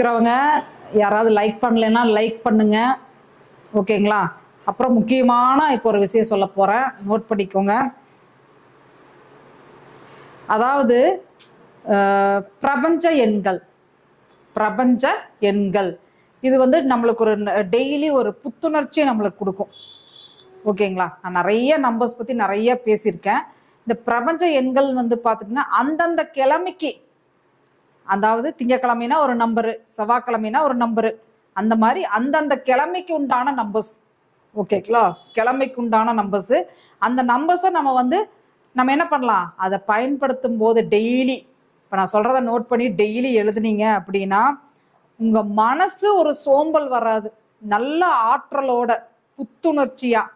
இருக்கிறவங்க யாராவது லைக் பண்ணலைன்னா லைக் பண்ணுங்க. ஓகேங்களா அப்புறம் முக்கியமான இப்போ ஒரு விஷயம் சொல்ல போகிறேன் நோட் பண்ணிக்கோங்க. அதாவது பிரபஞ்ச எண்கள். பிரபஞ்ச எண்கள். இது வந்து நம்மளுக்கு ஒரு டெய்லி ஒரு புத்துணர்ச்சியை நம்மளுக்கு கொடுக்கும். ஓகேங்களா நான் நிறைய நம்பர்ஸ் பற்றி நிறைய பேசியிருக்கேன். இந்த பிரபஞ்ச எண்கள் வந்து பார்த்துட்டிங்கன்னா அந்தந்த கிழமைக்கு அதாவது திங்கக்கிழமைனா ஒரு நம்பரு செவ்வாய்க்கிழமைனா ஒரு நம்பரு அந்த மாதிரி அந்தந்த கிழமைக்கு உண்டான நம்பர்ஸ் ஓகேங்களா? கிழமைக்கு உண்டான நம்பர்ஸ் அந்த நம்பர்ஸை நம்ம வந்து நம்ம என்ன பண்ணலாம்? அதை பயன்படுத்தும் போது டெய்லி இப்போ நான் சொல்கிறத நோட் பண்ணி டெய்லி எழுதுனீங்க அப்படின்னா உங்கள் மனசு ஒரு சோம்பல் வராது. நல்ல ஆற்றலோட புத்துணர்ச்சியாக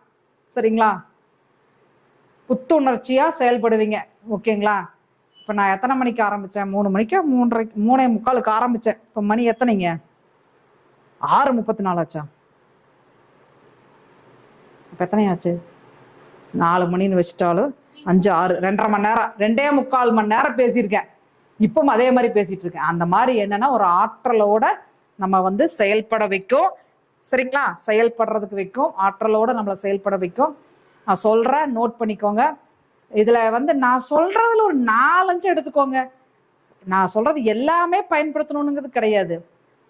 சரிங்களா? புத்துணர்ச்சியாக செயல்படுவீங்க. ஓகேங்களா? இப்போ நான் எத்தனை மணிக்கு ஆரம்பிச்சேன்? மூணு மணிக்கு? மூன்றரை மூணே முக்காலுக்கு ஆரம்பிச்சேன். இப்போ மணி எத்தனைங்க? ஆறு முப்பத்தி நாலாச்சா ஆச்சா இப்போ எத்தனையாச்சு? நாலு மணின்னு வச்சுட்டாலும் அஞ்சு ஆறு ரெண்டரை மணி நேரம். ரெண்டே முக்கால் மணி நேரம் பேசியிருக்கேன். இப்பவும் அதே மாதிரி பேசிட்டு இருக்கேன் அந்த மாதிரி என்னன்னா ஒரு ஆற்றலோட நம்ம வந்து செயல்பட வைக்கும். சரிங்களா? செயல்படுறதுக்கு வைக்கும். ஆற்றலோட நம்மளை செயல்பட வைக்கும். நான் சொல்றேன் நோட் பண்ணிக்கோங்க. இதுல வந்து நான் சொல்றதுல ஒரு நாலஞ்சு எடுத்துக்கோங்க. நான் சொல்றது எல்லாமே பயன்படுத்தணுங்கிறது கிடையாது.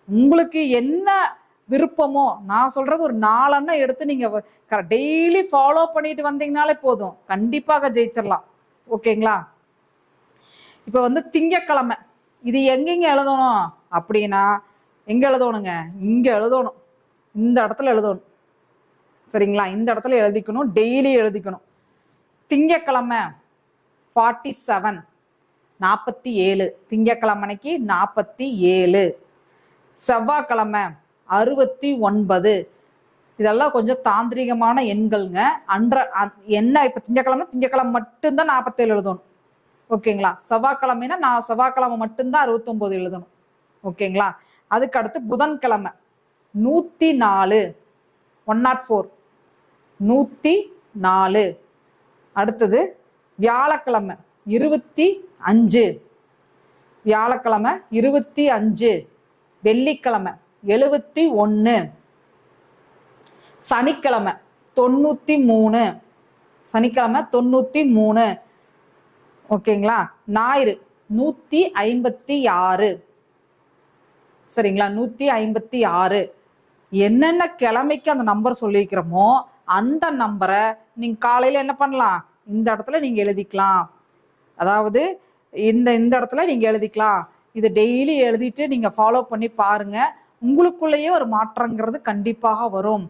உங்களுக்கு என்ன விருப்பமோ நான் சொல்றது ஒரு நாலண்ணா எடுத்து நீங்க டெய்லி ஃபாலோ பண்ணிட்டு வந்தீங்கனாலே போதும். கண்டிப்பாக ஜெயிச்சிடலாம் ஓகேங்களா? இப்போ வந்து திங்கக்கிழமை. இது எங்கெங்க எழுதணும்? அப்படின்னா எங்க எழுதணுங்க? இங்க எழுதணும். இந்த இடத்துல எழுதணும். சரிங்களா? இந்த இடத்துல எழுதிக்கணும். டெய்லி எழுதிக்கணும். திங்கக்கிழமை ஃபார்ட்டி செவன் நாற்பத்தி ஏழு. திங்கக்கிழமைக்கு நாற்பத்தி ஏழு. செவ்வாய்க்கிழமை அறுபத்தி ஒன்பது. இதெல்லாம் கொஞ்சம் தாந்திரிகமான எண்கள்ங்க. அன்ற அ- என்ன இப்போ திங்கக்கிழமை திங்கக்கிழமை மட்டும்தான் நாற்பத்தேழு எழுதணும். ஓகேங்களா? செவ்வாய்க்கிழமைனா நான் செவ்வாய்க்கிழமை மட்டும்தான் அறுபத்தொம்போது எழுதணும். ஓகேங்களா? அதுக்கு அடுத்து புதன்கிழமை. நூற்றி நாலு. ஒன் நாட் ஃபோர் நூற்றி நாலு. அடுத்தது வியாழக்கிழமை இருபத்தி அஞ்சு. வியாழக்கிழமை இருபத்தி அஞ்சு. வெள்ளிக்கிழமை எழுபத்தி ஒன்று சனிக்கிழமை தொண்ணூற்றி மூணு. சனிக்கிழமை தொண்ணூற்றி மூணு. ஓகேங்களா? ஞாயிறு நூற்றி ஐம்பத்தி ஆறு. சரிங்களா? நூற்றி ஐம்பத்தி ஆறு. என்னென்ன கிழமைக்கு அந்த நம்பர் சொல்லியிருக்கிறோமோ அந்த நம்பரை நீங்கள் காலையில் என்ன பண்ணலாம்? இந்த இடத்துல நீங்கள் எழுதிக்கலாம். அதாவது இந்த இந்த இடத்துல நீங்கள் எழுதிக்கலாம். இதை டெய்லி எழுதிட்டு நீங்கள் ஃபாலோ பண்ணி பாருங்க. உங்களுக்குள்ளேயே ஒரு மாற்றங்கிறது கண்டிப்பாக வரும்.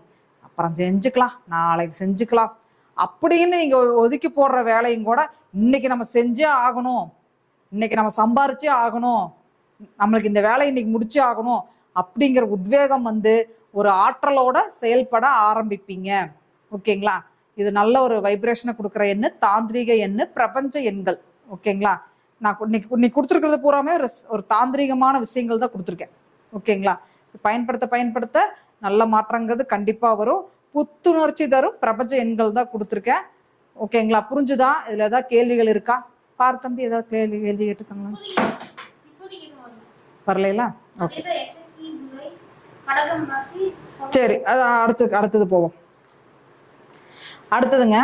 அப்புறம் செஞ்சுக்கலாம். நாளைக்கு செஞ்சுக்கலாம். அப்படின்னு நீங்கள் ஒதுக்கி போடுற வேலையும் கூட இன்னைக்கு நம்ம செஞ்சே ஆகணும். இன்னைக்கு நம்ம சம்பாரிச்சே ஆகணும். நம்மளுக்கு இந்த வேலையை இன்னைக்கு முடிச்சே ஆகணும். அப்படிங்கிற உத்வேகம் வந்து ஒரு ஆற்றலோட செயல்பட ஆரம்பிப்பீங்க. ஓகேங்களா? இது நல்ல ஒரு வைப்ரேஷனை கொடுக்குற எண்ணு தாந்திரீக எண்ணு பிரபஞ்ச எண்கள். ஓகேங்களா? நான் இன்னைக்கு இன்னைக்கு கொடுத்துருக்கிறது பூராமே ஒரு ஒரு தாந்திரீகமான விஷயங்கள் தான் கொடுத்துருக்கேன். ஓகேங்களா? பயன்படுத்த பயன்படுத்த நல்ல மாற்றங்கிறது கண்டிப்பாக வரும். புத்துணர்ச்சி தரும். பிரபஞ்ச எண்கள் தான் கொடுத்துருக்கேன். ஓகேங்களா? புரிஞ்சுதா? இதில் ஏதாவது கேள்விகள் இருக்கா? பார் தம்பி ஏதாவது கேள்வி கேள்வி கேட்டுக்கோங்களா இப்போதைக்கு வரலைங்களா ஓகே. சரி அது அடுத்து அடுத்தது போவோம். அடுத்ததுங்க